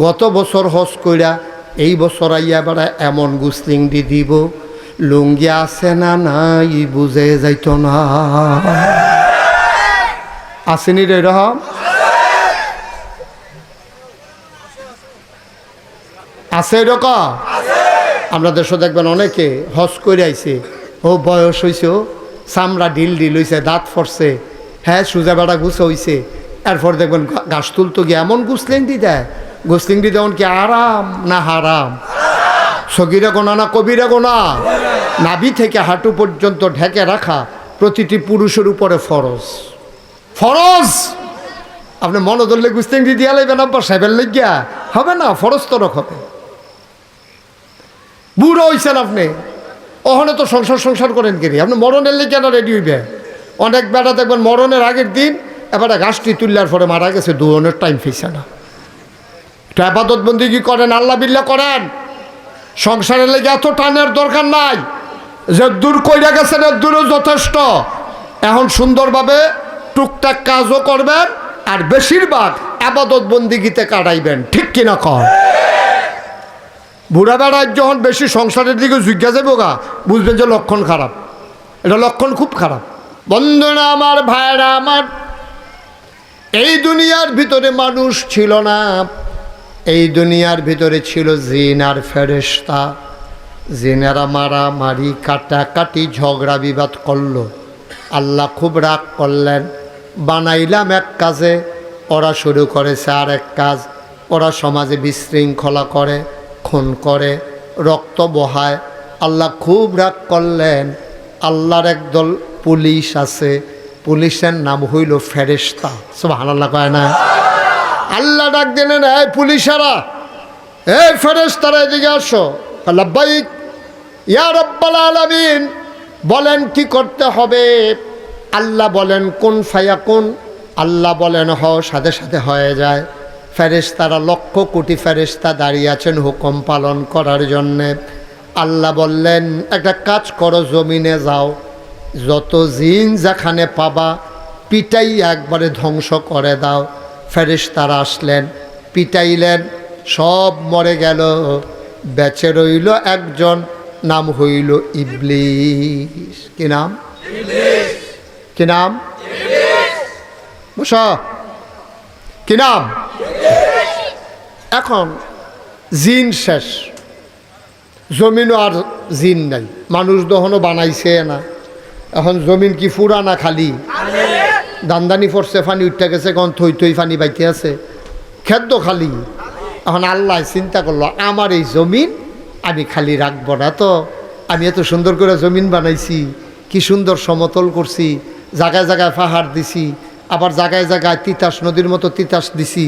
গত বছর হজ কইরা এই বছর আইয়া বেড়া এমন গুসলিং দি দিব, লুঙ্গি আছে না নাই বুঝে যাইত না। আসেনি রে রহম? আছে এরকম আমরা দেশে দেখবেন অনেকে হজ করে আইছে, ও বয়স হইছে, ও চামড়া ঢিল ঢিল হইছে, দাঁত ফরছে হ্যাঁ সুজা বেড়া গুছে হইছে, এরপর দেখবেন গাছ তুলতো গিয়ে এমন গুসলিং দি দেয় দি দেওয়ান কি আরাম না হারাম? সগিরা গোনা না কবিরা গোনা? নাভি থেকে হাঁটু পর্যন্ত ঢেকে রাখা প্রতিটি পুরুষের উপরে ফরজ। ফরজ! আপনি মনে ধরলে গুস্তিং দি দিয়া লাইবেন, আব্বা সাহেবের লেগিয়া হবে না, ফরজ তো হবে বুড়ো হইছেন আপনি। ওখানে তো সংসার সংসার করেন কিনি আপনি মরণের লেগে না রেডি হইবে অনেক বেটা দেখবেন মরণের আগের দিন এবারে গাছটি তুললার পরে মারা গেছে দুজনের টাইম ফেসে না। তো আপাতত বন্দি কি করেন? আল্লাহ বিল্লা করেন? সংসারের লেগে এত টানের দরকার নাই। যে দূর কইরা গেছেন, এর দূরও যথেষ্ট। এখন সুন্দরভাবে টুকটাক কাজও করবেন আর বেশিরভাগ আবাদত বন্দিগিতে কাটাইবেন। ঠিক কিনা কর বুড়া বেড়ার যখন বেশি সংসারের দিকে জিজ্ঞা যাব গা, বুঝবেন যে লক্ষণ খারাপ। এটা লক্ষণ খুব খারাপ। বন্ধুরা আমার, ভাইরা আমার, এই দুনিয়ার ভিতরে মানুষ ছিল না। এই দুনিয়ার ভিতরে ছিল জিন আর ফেরেস্তা জিনেরা মারামারি, কাটাকাটি, ঝগড়া, বিবাদ করল। আল্লাহ খুব রাগ করলেন। বানাইলাম এক কাজে, ওরা শুরু করেছে আর এক কাজ। ওরা সমাজে বিশৃঙ্খলা করে, খুন করে, রক্ত বহায়। আল্লাহ খুব রাগ করলেন। আল্লাহর একদল পুলিশ আছে। পুলিশের নাম হইল ফেরেস্তা সব আল্লাহ কয় না? আল্লাহ ডাক দিলেন, এই পুলিশেরা, এই ফেরেস্তারা এদিকে আসো। লাব্বাইক ইয়া রব্বাল আলামিন, বলেন কি করতে হবে? আল্লাহ বলেন, কোন ফায়া কোন? আল্লাহ বলেন, হ, সাথে সাথে হয়ে যায়। ফেরেশতারা লক্ষ কোটি ফেরেশতা দাঁড়িয়ে আছেন হুকুম পালন করার জন্যে। আল্লাহ বললেন, একটা কাজ করো, জমিনে যাও। যত জিন যেখানে পাবা পিটাই একবারে ধ্বংস করে দাও। ফেরেশতারা আসলেন পিটাইলেন সব মরে গেল। বেঁচে রইল একজন নাম হইল ইবলিস। কি নাম? কি নাম? বসা। কি নাম? এখন জিন শেষ। জমিনও আর জিন নাই। মানুষ দহনও বানাইছে না। এখন জমিন কি ফুরা না খালি। দান্দানি পড়ছে ফানি উঠতে গেছে কখন থই থই ফানি বাইতে আছে। খেদ্য খালি। এখন আল্লাহ চিন্তা করল, আমার এই জমিন আমি খালি রাখব না তো। আমি এত সুন্দর করে জমিন বানাইছি, কি সুন্দর সমতল করছি, জায়গায় জায়গায় পাহাড় দিছি, আবার জায়গায় জায়গায় তিতাস নদীর মতো তিতাস দিছি,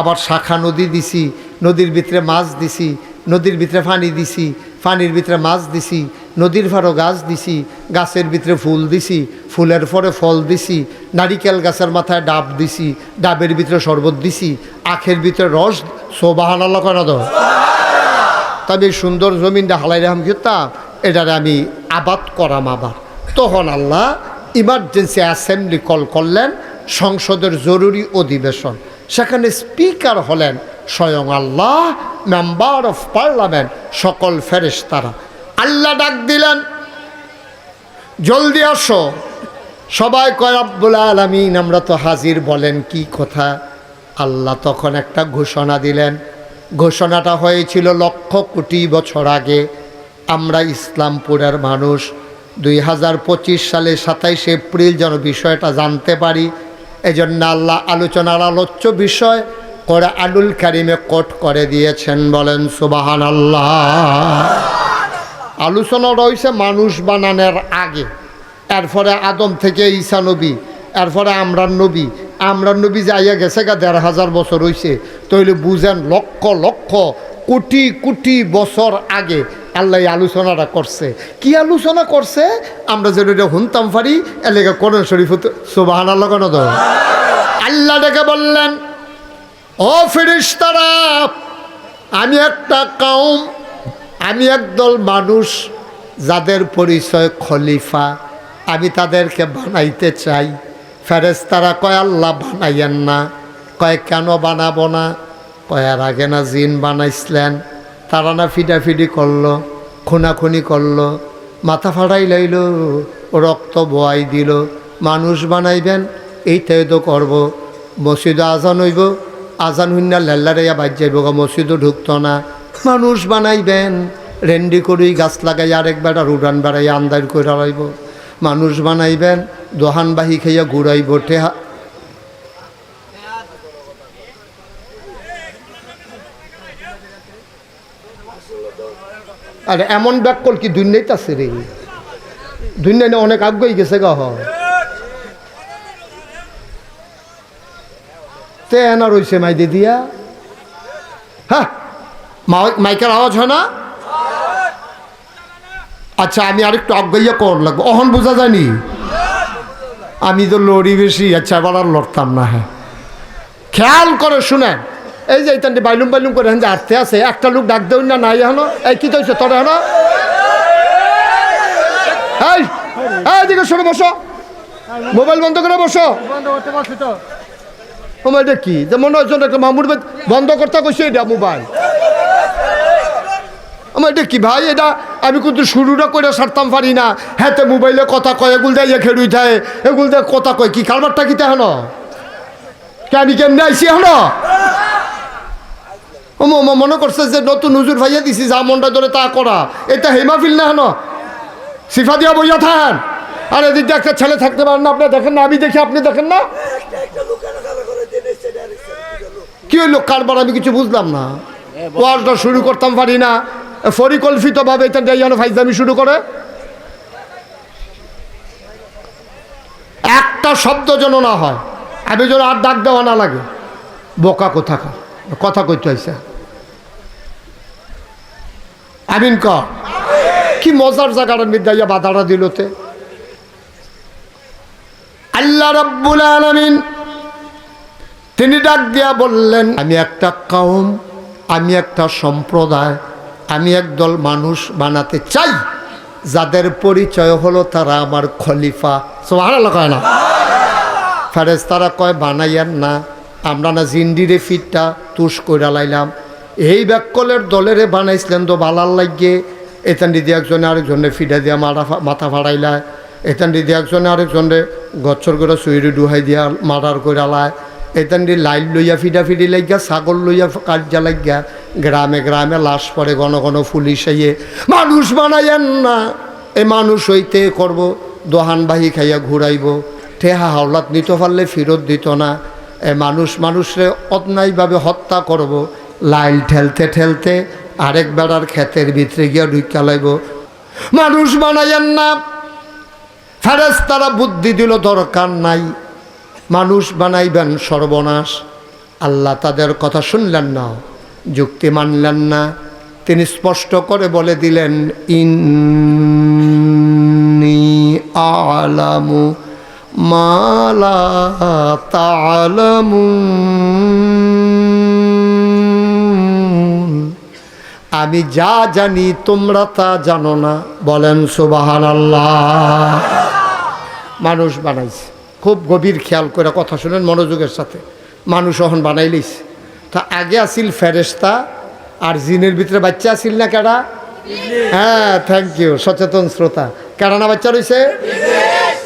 আবার শাখা নদী দিছি, নদীর ভিতরে মাছ দিছি, নদীর ভিতরে পানি দিছি, পানির ভিতরে মাছ দিছি নদীর ফারও গাছ দিছি গাছের ভিতরে ফুল দিছি ফুলের পরে ফল দিছি নারিকেল গাছের মাথায় ডাব দিছি ডাবের ভিতরে শরবত দিছি আখের ভিতরে রস সোবাহান করা দাও তবে সুন্দর জমিনটা হালাই রাহাম কিতাম এটারে আমি আবাদ করাম আবার। তখন আল্লাহ ইমার্জেন্সি অ্যাসেম্বলি কল করলেন সংসদের জরুরি অধিবেশন। সেখানে স্পিকার হলেন স্বয়ং আল্লাহ মেম্বার অফ পার্লামেন্ট সকল ফেরেশতারা। আল্লাহ ডাক দিলেন, জলদি আসো। সবাই কয় আলমিন, আমরা তো হাজির। বলেন, কি কথা? আল্লাহ তখন একটা ঘোষণা দিলেন। ঘোষণাটা হয়েছিল লক্ষ কোটি বছর আগে। আমরা ইসলামপুরের মানুষ। দুই হাজার পঁচিশ সালে সাতাইশে এপ্রিল যেন বিষয়টা জানতে পারি, এজন্য আল্লাহ আলোচনার আলোচ্য বিষয় করে আলুল কারিমে কোট করে দিয়েছেন। বলেন সুবাহান আল্লাহ আলোচনা রয়েছে মানুষ বানানোর আগে। এরপরে আদম থেকে ঈসা নবী, এরপরে আমরান নবী। আমরান নবী যে আইয়া গেছে গা, দেড় হাজার বছর হয়েছে তৈলে বুঝেন লক্ষ লক্ষ, কোটি কোটি বছর আগে আল্লাহ আলোচনাটা করছে। কি আলোচনা করছে? আমরা যেন এটা শুনতাম পারি এলাকা কোরআন শরীফ সোবাহান আল্লাহ কেন তো? আল্লাহ ডেকে বললেন, ও ফিরিস্তারা আমি একটা কাউম আমি একদল মানুষ যাদের পরিচয় খলিফা, আমি তাদেরকে বানাইতে চাই। ফেরেস্তারা কয়, আল্লাহ বানাইয়েন না। কয়, কেন বানাবো না? কয়ার আগে না জিন বানাইছিলেন। তারা না ফিডাফিডি করল, খুনাখুনি করল, মাথা ফাড়াই লাইল, রক্ত বোয়াই দিল। মানুষ বানাইবেন, এইটাই তো করব। মসজিদে আজান হইব, আজান হইনা লেল্লারাইয়া বাজ যাইব মসজিদও ঢুকতো না। মানুষ বানাইবেন। রেন্ডি করেই গাছ লাগাই আরেক বেড়া উড়ান বেড়াই আন্দার করে রাইব মানুষ বানাইবেন, দোহান বাহি খাইয়া ঘুরাইব টেহা আর এমন ব্যাক কল কি দুনিয়াতে আছে রে? দুনিয়া অনেক আগ্রহী গেছে গা হ। তে এনা রইছে মাই দিয়া। হ্যাঁ মাইকের আওয়াজ হয় না? আচ্ছা আমি আরেকটু আজ্ঞাইয়া কর লাগবো? অহন বোঝা যায়নি? আমি তো লড়ি বেশি আচ্ছা এবার আর লড়তাম না হ্যাঁ। খেয়াল করে শুনেন। এই যে এইখানটি বাইলুম বাইলুম করে হেন যে আস্তে আছে, একটা লোক ডাক দেউন না, নাই এখনও? এই কি তৈছে তোর এখনও? এই এই দিকে সরে বসো। মোবাইল বন্ধ করে বসো। আমার এটা কি? যে মনে হচ্ছে একটা মামুর বন্ধ করতে কইছে এটা মোবাইল। আমার এটা কি ভাই এটা আমি কিন্তু শুরুটা করে সারতাম পারি না। হ্যাঁ তো মোবাইলে কথা কয় এগুল দেয় খেড়ুই থাকে। এগুল দেয় কথা কয় কি? কারবারটা কি হেন? কে আমি কেমনে আইসি হেন? ও মনে করছে যে নতুন হুজুর ভাইয়া দিছি যা মনটা ধরে তা করা। এটা হেমাফিল না হেন? সিফা দিয়া বইয়া থান আর এদিক দিয়ে একটা ছেলে থাকতে পারেন না আপনি দেখেন না আমি দেখি আপনি দেখেন না? কি হইল? কারবার আমি কিছু বুঝলাম না। ওয়াজটা শুরু করতাম পারি না। পরিকল্পিতভাবে এটা যেন ফাইজামি শুরু করে। একটা শব্দ যেন না হয়, আমি যেন আর ডাক দেওয়া না লাগে। বোকা কোথাকার, কথা কইতে হয়েছে আমিন ক। কি মজার জায়গাটার মধ্যে ইয়া বাধাটা দিলতে আল্লাহ রব্বুল আলমিন তিনি ডাক দিয়া বললেন, আমি একটা কাউম আমি একটা সম্প্রদায় আমি একদল মানুষ বানাতে চাই, যাদের পরিচয় হলো তারা আমার খলিফা। সোহানা কয় না? ফেরেজ তারা কয়, বানাইয়ান না, আমরা না জিন্ডিরে ফিটটা তুষ কইরা লাইলাম। এই ব্যাককলের দলেরে বানাইছিলেন তো বালার লাগিয়ে। এতান দিদি একজনে আরেকজনে ফিডা দিয়া মাথা মাথা ফাড়াইলায় এতান দিদি একজনে আরেকজনে গচ্ছর করে সুইরি ডুহাই দিয়া মারার কইরা লায়। এতান দি লাইল লইয়া ফিডা ফিডি লাগিয়া, ছাগল লইয়া কার্যা লাগিয়া গ্রামে গ্রামে লাশ পড়ে, ঘন ঘন পুলিশ আইয়ে মানুষ বানাইয়েন না। এই মানুষ হইতে করব, দোহান বাহি খাইয়া ঘুরাইব। ঠেহা হাওলাত নিতে পারলে ফেরত দিত না। এ মানুষ মানুষরে অন্যায়ভাবে হত্যা করব। লাইল ঠেলতে ঠেলতে আরেক বেড়ার ক্ষেতের ভিতরে গিয়া ঢুকা লাইব। মানুষ বানাইয়েন না। ফেরেস তারা বুদ্ধি দিল, দরকার নাই। মানুষ বানাইবেন সর্বনাশ। আল্লাহ তাদের কথা শুনলেন না। যুক্তি মানলেন না। তিনি স্পষ্ট করে বলে দিলেন, ইন্নি আলামু মালা আমি যা জানি তোমরা তা জানো না। বলেন সুবাহান মানুষ বানাইছে। খুব গভীর খেয়াল করে কথা শুনেন মনোযোগের সাথে। মানুষ অহন বানাইলিস তা আগে আসিল ফেরেস্তা আর জিনের ভিতরে বাচ্চা আসিল না কেডা? হ্যাঁ থ্যাংক ইউ সচেতন শ্রোতা। কেডা না বাচ্চা রয়েছে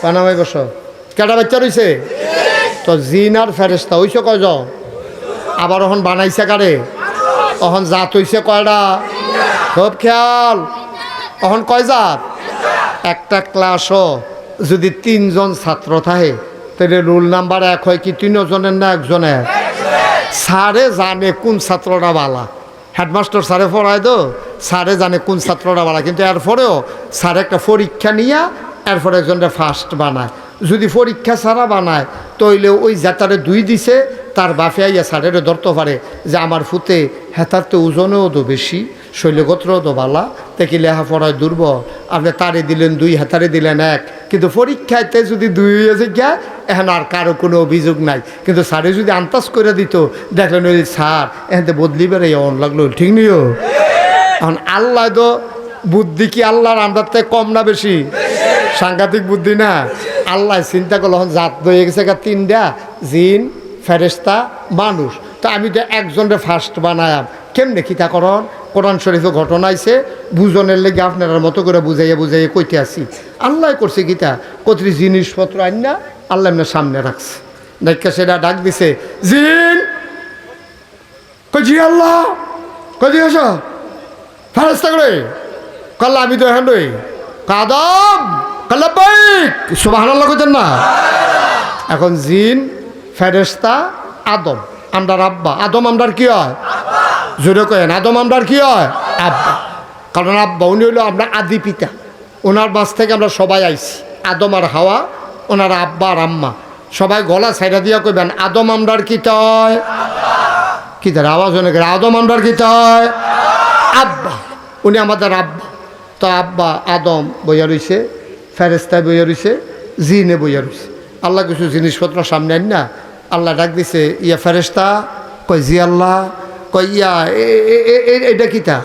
পানামাই বস। কেডা বাচ্চা রয়েছে তো জিন আর ফেরেস্তা হইছে কয়জ আবার অহন বানাইছে কারে? অহন জাত হইছে কয়ডা? খুব খেয়াল। অহন কয় জাত? একটা ক্লাসও যদি তিনজন ছাত্র থাকে, তাহলে রুল নাম্বার এক হয় কি তিনজনের না একজনের? স্যারে জানে কোন ছাত্রটা বালা। হেডমাস্টার স্যারে পড়ায় তো, স্যারে জানে কোন ছাত্রটা বালা। কিন্তু এরপরেও স্যার একটা পরীক্ষা নিয়ে এরপরে একজনটা ফার্স্ট বানায়। যদি পরীক্ষা ছাড়া বানায়, তইলে ওই যাতারে দুই দিছে, তার বাপে আইয়া স্যারের ধরতে পারে যে আমার ফুতে হেতার তো ওজনেও তো বেশি, শৈলগোত্রও তো বালা। দেখি লেখাপড়ায় দুর্বল। আপনি তারে দিলেন দুই, হেতারে দিলেন এক। কিন্তু পরীক্ষাতে যদি দুই হয়েছে গিয়া এখন আর কারও কোনো অভিযোগ নাই। কিন্তু স্যারে যদি আন্তাজ করে দিত, দেখলেন ওই স্যার এখানে বদলি বেড়ে এমন লাগল, ঠিক নিও এখন আল্লাহ তো বুদ্ধি কি আল্লাহর আমরার থেকে কম না বেশি? সাংঘাতিক বুদ্ধি না? আল্লাহ চিন্তা করল, এখন জাত হয়ে গেছে তিনটা, জিন ফেরেস্তা মানুষ। তো আমি তো একজনের ফার্স্ট বানায়াম। কেমনে কিতা করন কোরআন শরীফে ঘটনা আইছে, বুঝনের লেগে আপনার মতো করে বুঝাইয়া বুঝাইয়া কইতে আসি। আল্লাহ করছে গীতা কতটি জিনিসপত্র আইনা আল্লাহ এমনি সামনে রাখছে। দেখা সেটা ডাক দিছে, জিন! কই জি আল্লাহ। কই জি আস। ফেরস্তা করে কাল্লা আমি তো এখন কাদম কাল্লা বাইক সুবাহ আল্লাহ কইতেন না? এখন জিন ফেরেস্তা আদম। আমরার আব্বা আদম আমরার কি হয়? জোরে কেন আদম আমরার কি হয়? আব্বা। কারণ আব্বা, উনি হলো আমরা আদি পিতা। ওনার বাস থেকে আমরা সবাই আইছি। আদম আর হাওয়া, ওনার আব্বা আর আম্মা। সবাই গলা ছাইরা দিয়া কইবেন, আদম আমরার কি তয় কি তার আওয়াজ অনেক আদম আমরার কি তয় আব্বা। উনি আমাদের আব্বা। তো আব্বা, আদম বইয়া রইছে ফেরেস্তায় বইয়া রইছে, জিনে বইয়া রইছে। আল্লাহ কিছু জিনিসপত্র সামনে আন না, আল্লাহ ডাক দিছে, ইয়া ফেরেস্তা কয় জি আল্লাহ ইয়া, এ- এটা কিতা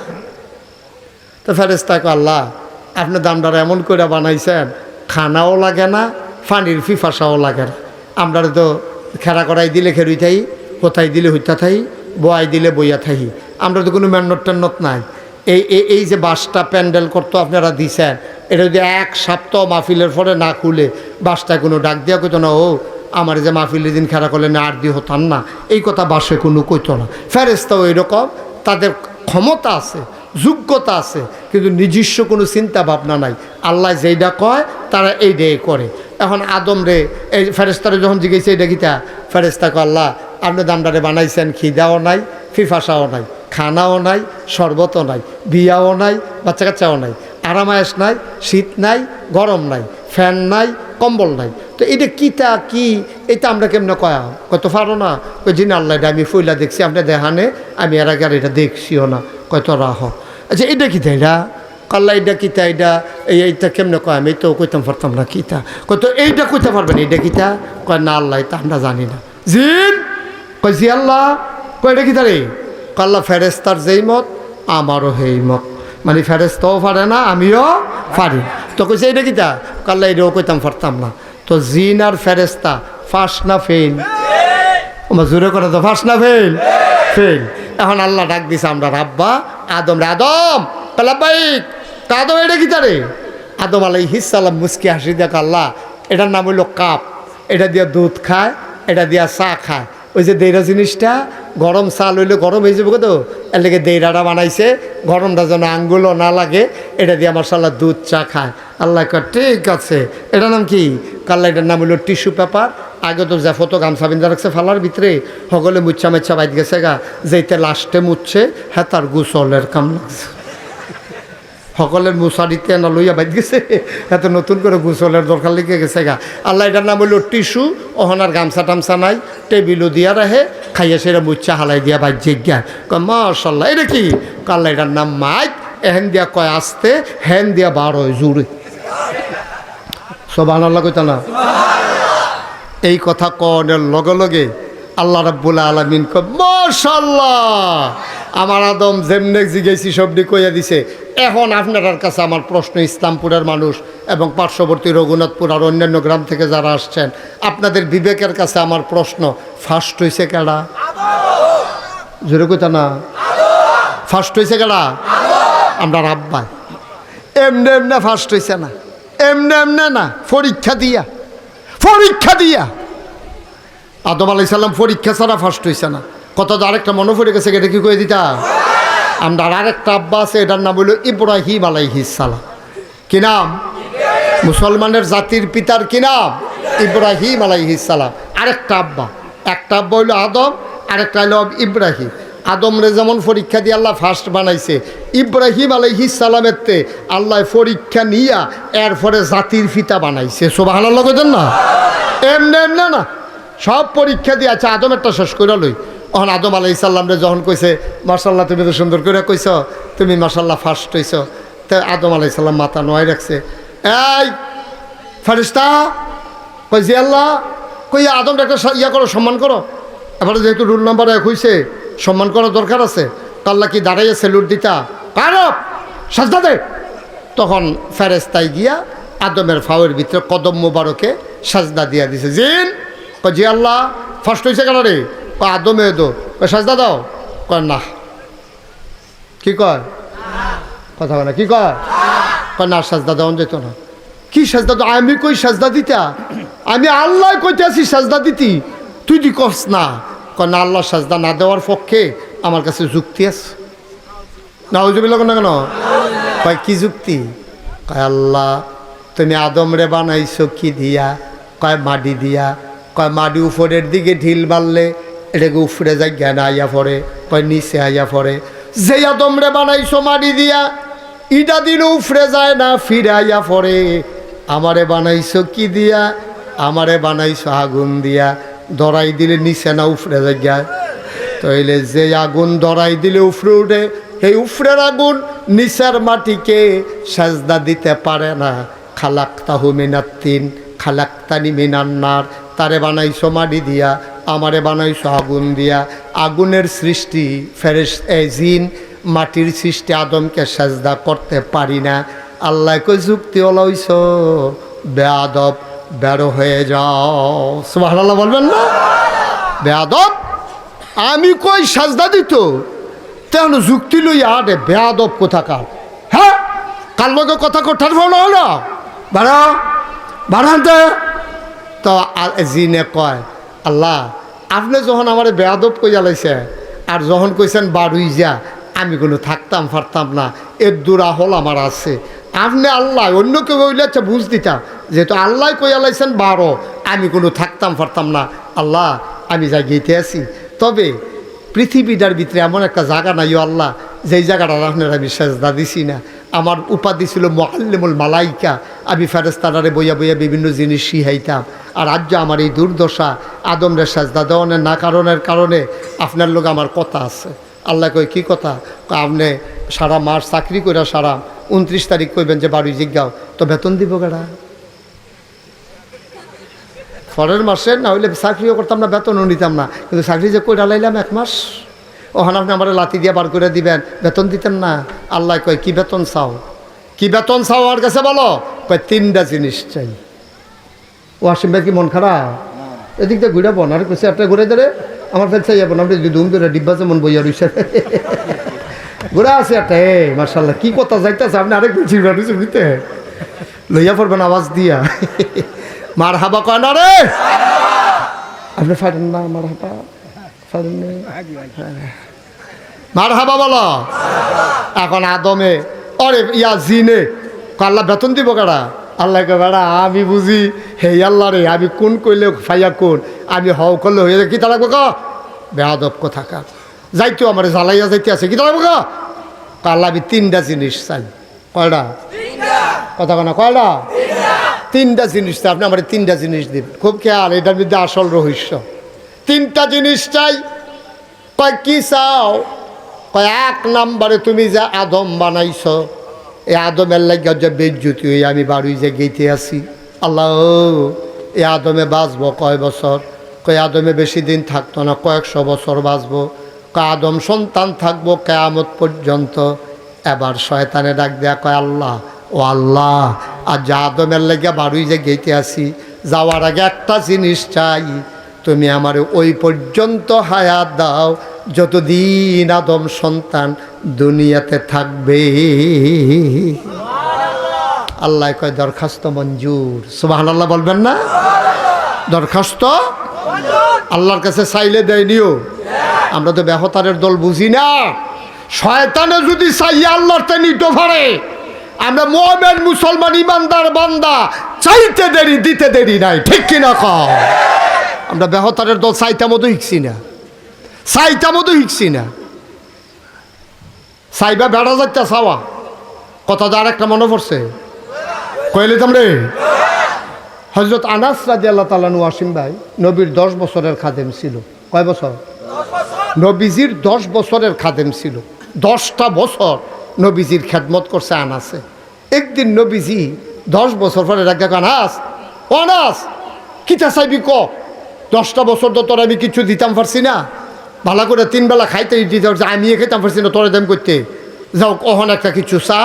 তো? ফেরেস্তা আল্লাহ, আপনি দামদারা এমন করে বানাইছেন, খানাও লাগে না পানির ফিফাসাও লাগে না। আমরা তো খেরা করাই দিলে খেরুই থাই, কোথায় দিলে হইতা থাই, বয়াই দিলে বইয়া থাই। আমরা তো কোনো মেন্নত টেন্নত নাই। এই, এই- যে বাসটা প্যান্ডেল করতো আপনারা দিছেন, এটা যদি এক সপ্তাহ মাহফিলের পরে না খুলে বাসটা কোনো ডাক দিয়া কইতো না, ও আমার যে মাহফিলের দিন খেলা করলে না, আর দিয়ে হতাম না। এই কথা বাসে কোনো কইতো না। ফেরেস্তাও এরকম, তাদের ক্ষমতা আছে, যোগ্যতা আছে, কিন্তু নিজস্ব কোনো চিন্তা ভাবনা নাই। আল্লাহ যেইটা কয়, তারা এই এইটাই করে। এখন আদম রে, এই ফেরেস্তারে যখন জিজ্ঞেস এইটা কিতা? ফেরেস্তা কয়, আল্লাহ, আপনি দামদারে বানাইছেন, খিদাও নাই, ফিফাসাও নাই, খানাও নাই, শরবতও নাই, বিয়াও নাই বাচ্চা কাচ্চাও নাই আরামায়াস নাই, শীত নাই, গরম নাই, ফ্যান নাই, কম্বল নাই। তো এটা কিতা কি? এটা আমরা কেমনে কয়া কত পারো না। কই জিন আল্লাহ এটা আমি ফইলা দেখছি, আপনি দেখানে, আমি এর আগে আর এটা দেখছিও না। কয়তো রাহ। আচ্ছা এটা কিতা এটা? কাল্লা এটা কিতা এটা? এই এইটা কেমনে কয় আমি? তো কইতাম পারতাম না কিতা কত এইটা কইতে পারবেন এইটা কিতা কয় না আল্লাহ, এটা আমরা জানি না। জিন! কয় জি আল্লাহ, কয় এটা কিতা রে? কাল্লা ফেরেস্তার যেই মত, আমারও সেই মত। মানে ফেরেস্তাও পারে না, আমিও পারি। তো কইছে এটা কিতা কাল্লা এটাও কইতাম পারতাম না। তো জিন আর ফেরেস্তা ফার্স্ট না ফেল আমার জোরে করে তো ফার্স্ট না ফেল ফেল এখন আল্লাহ ডাক দিছে, আমরা রাব্বা, আদম রে আদম পালাবাইক তা আদম, এটা কি তারে? আদম আলাই হিসালাম মুসকি হাসি দেখ আল্লাহ, এটার নাম হইল কাপ। এটা দিয়া দুধ খায়, এটা দিয়া চা খায়। ওই যে দেইরা জিনিসটা, গরম চা লইলে গরম হয়ে যাবে তো এর লেগে দেইরাটা বানাইছে, গরমটা যেন আঙ্গুলও না লাগে, এটা দিয়ে আমার সাল্লাহ দুধ চা খায়। আল্লাহ কয়, ঠিক আছে। এটার নাম কি? কাল্লা, এটার নাম হলো টিস্যু পেপার। আগে তো যা ফটো গামছা বিন্দা রাখছে ফালার ভিতরে, সকলে মুচ্ছা মুচ্ছা বাইত গেছে গা। যেতে লাস্টে মুচ্ছে হ্যাঁ তার গুসলের কাম লাগছে। সকলের মুসারিতে না লইয়া বাইত গেছে এত নতুন করে গুসলের দরকার লিখে গেছে গা। আল্লাহ, এটার নাম হইল টিস্যু। ওহনার গামছা টামছা নাই, টেবিলও দিয়া রাহে খাইয়া সেটা মুচ্ছা হালাই দিয়া বাইত জিজ্ঞা কয়, মাশাল্লাহ, এটা কি? কাল্লা, এটার নাম মাইক। এহেন দিয়া কয়, আসতে, হেন দিয়া বার হয় জুড়ে। সব আনাল্লা কইতা না। এই কথা কনের লগে লগে আল্লাহ রাব্বুল আলমিন মাশাল্লাহ আমার আদম যেমনে জিগেছি সবটি কইয়া দিছে, এখন আপনার কাছে আমার প্রশ্ন, ইসলামপুরের মানুষ এবং পার্শ্ববর্তী রঘুনাথপুর আর অন্যান্য গ্রাম থেকে যারা আসছেন, আপনাদের বিবেকের কাছে আমার প্রশ্ন, ফার্স্ট হয়েছে কেডা? জোরে কইতা না। ফার্স্ট হয়েছে কেডা? আমরা রাব্বাই। এমনে এমনে ফার্স্ট হয়েছে না। এমনে এমনে না, পরীক্ষা দিয়া পরীক্ষা দিয়া। আদম আলাই সাল্লাম পরীক্ষা ছাড়া ফার্স্ট হয়েছে না। কত আরেকটা মনে পড়ে গেছে, এটা কি কয়ে দিতা? আমরা আরেকটা আব্বা আছে, এটার নাম হলো ইব্রাহিম আলাইহিসালাম কি নাম? মুসলমানের জাতির পিতার কি নাম? ইব্রাহিম আলাইহিসালাম আরেকটা আব্বা। একটা আব্বা হইল আদম, আরেকটা হইল ইব্রাহিম। আদমরে যেমন পরীক্ষা দিয়ে আল্লাহ ফার্স্ট বানাইছে ইব্রাহিম আলাইহিসালামের তে আল্লাহ পরীক্ষা নিয়া এরপরে জাতির ফিতা বানাইছে। সোবাহ আল্লাহ না? এমনি এমনি না। সব পরীক্ষা দিয়ে আছে আদমেরটা শেষ করে লই। তখন আদম আলাই সাল্লামরে যখন কইছে মার্শাল্লাহ তুমি তো সুন্দর করে কইছ, তুমি মার্শাল্লাহ ফার্স্ট হইছ। তো আদম আলাই সাল্লাম মাথা নোয়াই রাখছে। এই ফারিস্তা, কই জি আল্লাহ, কই আদমটা একটা ইয়া করো, সম্মান করো। এবারে যেহেতু রুল নাম্বার এক হইছে, সম্মান করার দরকার আছে। কাল্লা কি দাঁড়াইয়া সেলুট দিতা? কারব সাজদা দে তখন ফেরেস্তায় গিয়া আদমের ফাওয়ের ভিতরে কদম মুবারকে সাজদা দিয়া দিছে। জিন। জি আল্লাহ ফার্স্ট হয়েছে কেন রে? কয়, আদমে দো সাজদা দাও। কয়, না। কি কয়? কথা বলে কি কয়? কয়, না, সাজদা দেওয়া যেত না। কি সাজদা আমি কই সাজদা দিতা? আমি আল্লাহ কইতে আছি সাজদা দিতি। তুই দি কস না। না, আল্লাহ সাজদা না দেওয়ার পক্ষে আমার কাছে যুক্তি আছে। না ওই না কেন? কয়, কি যুক্তি? কয়, আল্লাহ, তুমি আদম রে বানাইছো কি দিয়া? কয়, মাটি দিয়া? কয়, মাটি উপরের দিকে ঢিল মারলে এটাকে উপরে যায় জ্ঞান আইয়া পড়ে, কয়, নিচে আইয়া পড়ে। যে আদম রে বানাইছো মাটি দিয়া, ইটা দিন উফরে যায় না ফিরে আইয়া পড়ে। আমারে বানাইছো কি দিয়া? আমারে বানাইছো আগুন দিয়া। দরাই দিলে নিচে না উফরে যায় তাইলে যে আগুন দরাই দিলে উফরে উঠে এই উফরের আগুন, নিচের মাটিকে সাজদা দিতে পারে না। খালাক্তাহু মিনাত্তিন খালাক্তানি মিনান্নার তারে বানাইছো মাটি দিয়া, আমারে বানাইছো আগুন দিয়া। আগুনের সৃষ্টি ফেরেস জিন, মাটির সৃষ্টি আদমকে সাজদা করতে পারি না। আল্লাহ কই যুক্তি ওলাইছ? বেয়াদব বেরো হয়ে যাও। সুবাহ বলবেন না? বেয়াদব আমি কই সাজদা দিত? তেমন যুক্তি লই আরে বেয়াদব কোথাকার। হ্যাঁ? কার লগে কথা কোঠার ভালো হলো? বাড়া, বাড়ানতে। তো জিনে কয়, আল্লাহ, আপনি যখন আমার বেয়াদব কইয়া লাইছে, আর যখন কইছেন বাড়ুই যা, আমি কোনো থাকতাম পারতাম না, এর দূরা হল আমার আছে। আপনি আল্লাহ, অন্য কেউ হইলে আচ্ছা বুঝ দিতাম, যেহেতু আল্লাহ কইয়া লাইছেন বারো, আমি কোনো থাকতাম পারতাম না। আল্লাহ, আমি যা গেতে আছি। তবে পৃথিবীটার ভিতরে এমন একটা জায়গা নাই আল্লাহ, যেই জায়গাটা আপনার আমি সেজদা দিছি না। আমার উপাধি ছিল মোহাল্লিমুল মালাইকা। আমি ফেরেস্তারারে বইয়া বইয়া বিভিন্ন জিনিস শিহাইতাম আর আজ আমার এই দুর্দশা আদমরে সাজদা দেওয়ানের না কারণের কারণে আপনার লোক আমার কথা আছে। আল্লাহ কই কি কথা? আপনি সারা মাস চাকরি করে সারা উনত্রিশ তারিখ কইবেন যে বাড়ি জিজ্ঞাও, তো বেতন দিব কেডা? পরের মাসে না হইলে চাকরিও করতাম না বেতনও নিতাম না। কিন্তু চাকরি যে কইরা লাইলাম এক মাস ওখানে আপনি আমার লাতি দিয়ে বার করে দিবেন বেতন দিতেন না। আল্লাহ কয় কি বেতন চাও? কি বেতন চাও আমার কাছে বলো? কয় তিনটা জিনিস চাই। ও আসিম ভাই কি মন খারাপ? এদিক দিয়ে ঘুরে বোন আর কইছে একটা ঘুরে ধরে আমার ফেল চাই যাবেন আপনি দুম ধরে ডিব্বা যেমন বইয়া রইছে। ঘুরে আছে একটা এ মার্শাল্লাহ কি কথা যাইতেছে? আপনি আরেক বুঝতে। লইয়া পড়বেন আওয়াজ দিয়া। মার হাবা কয় না রে? আপনি ফাটেন না মার হাবা ফাটেন মার হাবা বলো। এখন আদমে অরে ইয়া জিনে আল্লাহ বেতন দিব কারা আল্লাহ কে বেড়া আমি বুঝি হে আল্লাহ রে আমি কোন কইলে ফাইয়া কোন? আমি হও করলে হয়ে কি তারা ক? বেয়াদব কথা কা যাইতো আমার জ্বালাইয়া যাইতে আছে কি তারা ক? আল্লাহ আমি তিনটা জিনিস চাই। কয়টা কথা কনা কয়টা তিনটা জিনিস আপনি আমার তিনটা জিনিস দিবেন খুব খেয়াল, এটার মধ্যে আসল রহস্য। তিনটা জিনিস চাই, কয় কি চাও? কয় এক নাম্বারে তুমি যে আদম বানাইছ, এ আদমের লাগে যে বেজ্জুতি হয়ে আমি বাড়ি যে গেইতে আছি। আল্লাহ, এ আদমে বাঁচব কয় বছর? কয় আদমে বেশি দিন থাকতো না, কয়েকশো বছর বাঁচবো। কয় আদম সন্তান থাকব কেয়ামত পর্যন্ত, এবার শয়তানে ডাক দেয়া কয় আল্লাহ, ও আল্লাহ আর যা আদমের লেগে বাড়ি যে গেইতে আসি যাওয়ার আগে একটা জিনিস চাই তুমি আমার ওই পর্যন্ত হায়াত দাও যতদিন আদম সন্তান দুনিয়াতে থাকবে। আল্লাহ কয় দরখাস্ত মঞ্জুর। সুবাহ আল্লাহ বলবেন না? দরখাস্ত? আল্লাহর কাছে চাইলে দেয়নিও আমরা তো ব্যাহতারের দল বুঝি না। শয়তানে যদি চাই আল্লাহর তে নিতে পারে আমরা মোহামেন মুসলমান ইমানদার বান্দা। চাইতে দেরি দিতে দেরি নাই ঠিক কিনা কও? আমরা ব্যাহতারের দল চাইতা মতো শিখছি না। চাইতা মতো শিখছি না। চাইবা বেড়া যাইতা চাওয়া। কথা তো আর একটা মনে পড়ছে। কইলে তোমরে হজরত আনাস রাজি আল্লাহ তালানু আসিম ভাই নবীর দশ বছরের খাদেম ছিল। কয় বছর। নবীজির দশ বছরের খাদেম ছিল। দশটা বছর। নবীজির খেদমত করছে আনাসে। একদিন নবীজি দশ বছর পরে রাখা আনাস ও আনাস, কিতা চাইবি ক? দশটা বছর তো তোর আমি কিছু দিতাম পারছি না। ভালো করে তিন বেলা খাইতে দিতে পারছি আমি খেতাম পারছি না, তোরে দাম করতে যাও কখন একটা কিছু চা।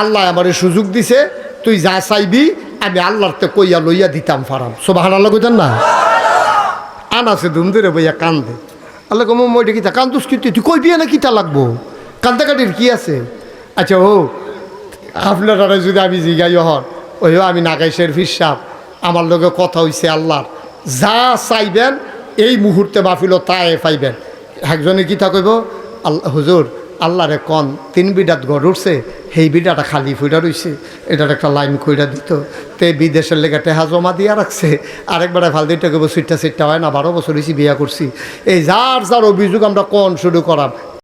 আল্লাহ আমারে সুযোগ দিছে, তুই যা চাইবি, আমি আল্লাহর তে কইয়া লইয়া দিতাম ফারাম সোবাহান আল্লাহ কইতেন না? আনাসে ধুম ধরে বইয়া কান্দে। আল্লাহ কম মই কিতা? কান্দুস কিন্তু তুই? কই বিয়ে না কিতা লাগবো? কান্দাকাটির কি আছে? আচ্ছা ও আপনারা যদি আমি জিগাই হন ওই আমি নাগাইশের ফিসাব আমার লগে কথা হইছে আল্লাহর। যা চাইবেন, এই মুহূর্তে মাহফিল তাই পাইবেন। একজনে কিতা কইব? আল্লাহ, হুজুর, আল্লাহরে কন, তিন বিডাত গড় উঠছে, সেই বিডাটা খালি ফুইটা রইছে। এটার একটা লাইন কইরা দিত। তে বিদেশের লেগে টেহা জমা দিয়া রাখছে। আরেকবার ভালো দিতে কেবো সিটটা সিটটা হয় না, বারো বছর হয়েছি বিয়া করছি। এই যার যার অভিযোগ আমরা কন শুরু করাম